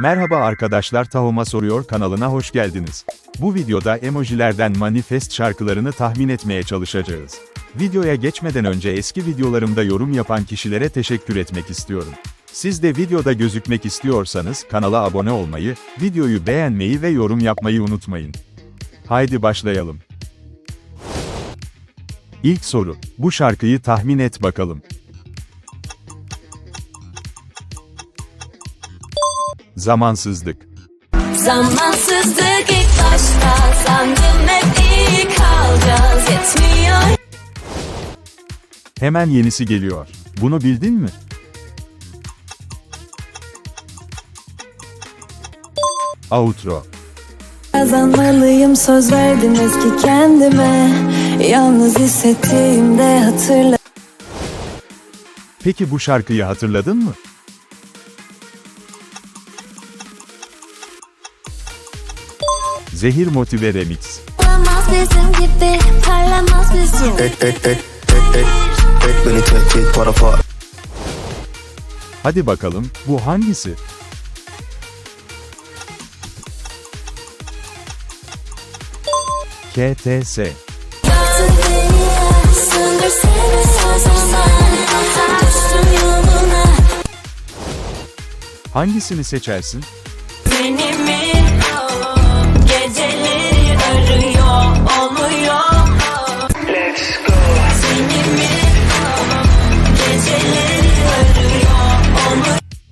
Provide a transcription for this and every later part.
Merhaba arkadaşlar Tahoma Soruyor kanalına hoş geldiniz. Bu videoda emojilerden manifest şarkılarını tahmin etmeye çalışacağız. Videoya geçmeden önce eski videolarımda yorum yapan kişilere teşekkür etmek istiyorum. Siz de videoda gözükmek istiyorsanız kanala abone olmayı, videoyu beğenmeyi ve yorum yapmayı unutmayın. Haydi başlayalım. İlk soru. Bu şarkıyı tahmin et bakalım. Zamansızlık. Zamansızlık ilk başta sandım hep iyi kalacağız yetmiyor Hemen yenisi geliyor. Bunu bildin mi? Outro. Kazanmalıyım söz verdim eski kendime Yalnız hissettiğimde hatırla Peki bu şarkıyı hatırladın mı? Zehir Motive Remix. Parlamaz bizim gibi parlamaz bizim Ek ek ek ek ek ek beni tek para para Hadi bakalım, bu hangisi? KTS. Yaktın beni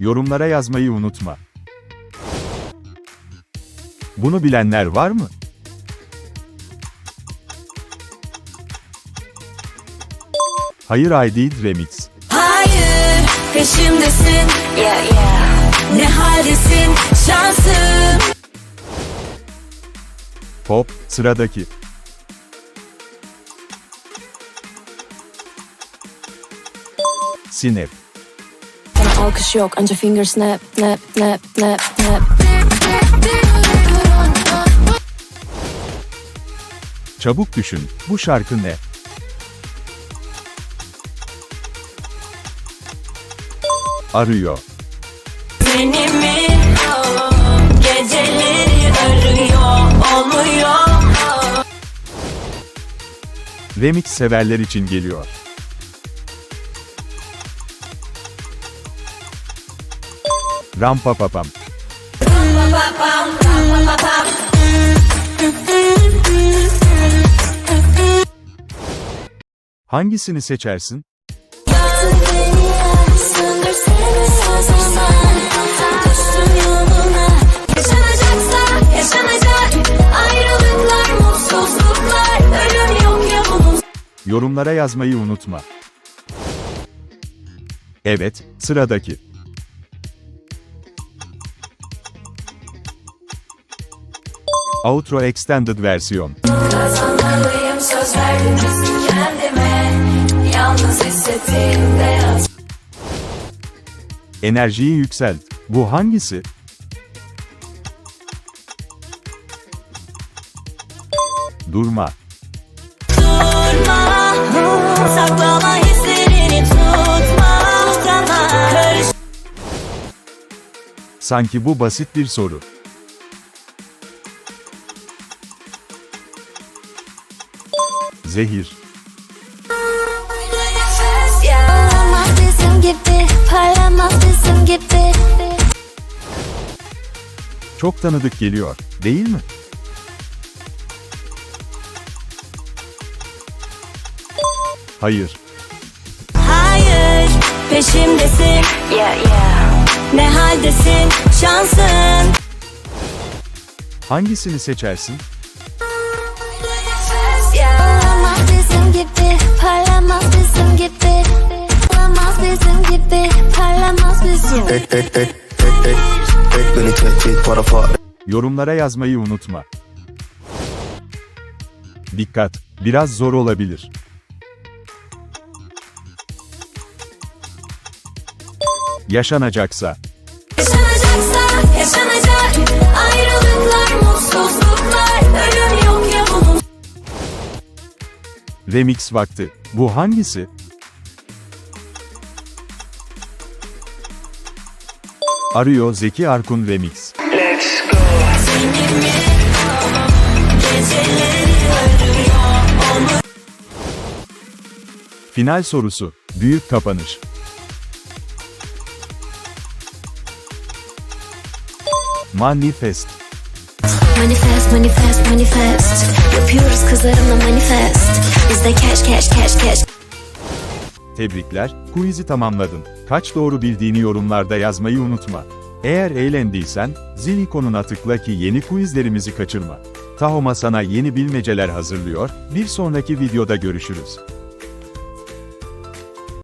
Yorumlara yazmayı unutma. Bunu bilenler var mı? Hayır I Did Remix. Hayır peşimdesin yeah, yeah. Ne haldesin şansım Pop, sıradaki. Sinep. Alkış yok anca finger snap snap snap snap snap Çabuk düşün, bu şarkı ne? Arıyor. Seni mi geceleri arıyor olmuyor Remix severler için geliyor. Yok ya bunun Yorumlara yazmayı unutma. Evet, sıradaki. Outro Extended versiyon. Kazanmalıyım söz verdim kendime Yalnız hissettiğimde Enerjiyi yükselt. Bu hangisi? Durma. Durma Saklama hislerini tutma Tutama Karış Sanki bu basit bir soru. Gibi Çok tanıdık geliyor, değil mi? Hayır. Hayır peşimdesin yeah, yeah. Ne haldesin şansın Hangisini seçersin? Bizim gibi parlamaz bizim gibi Parlamaz bizim gibi parlamaz bizim ek ek ek ek ek ek beni tek tek para para Yorumlara yazmayı unutma. Dikkat, biraz zor olabilir. Yaşanacaksa. Yaşanacaksa yaşanacak Ayrılıklar Remix vakti. Bu hangisi? Arıyor Zeki Arkun Remix. Final sorusu. Büyük kapanış. Manifest. Manifest, manifest, manifest Yapıyoruz kızlarımla manifest Bizde cash, cash, cash, cash Tebrikler, quiz'i tamamladın. Kaç doğru bildiğini yorumlarda yazmayı unutma. Eğer eğlendiysen, zil ikonuna tıkla ki yeni quizlerimizi kaçırma. Tahoma sana yeni bilmeceler hazırlıyor, bir sonraki videoda görüşürüz.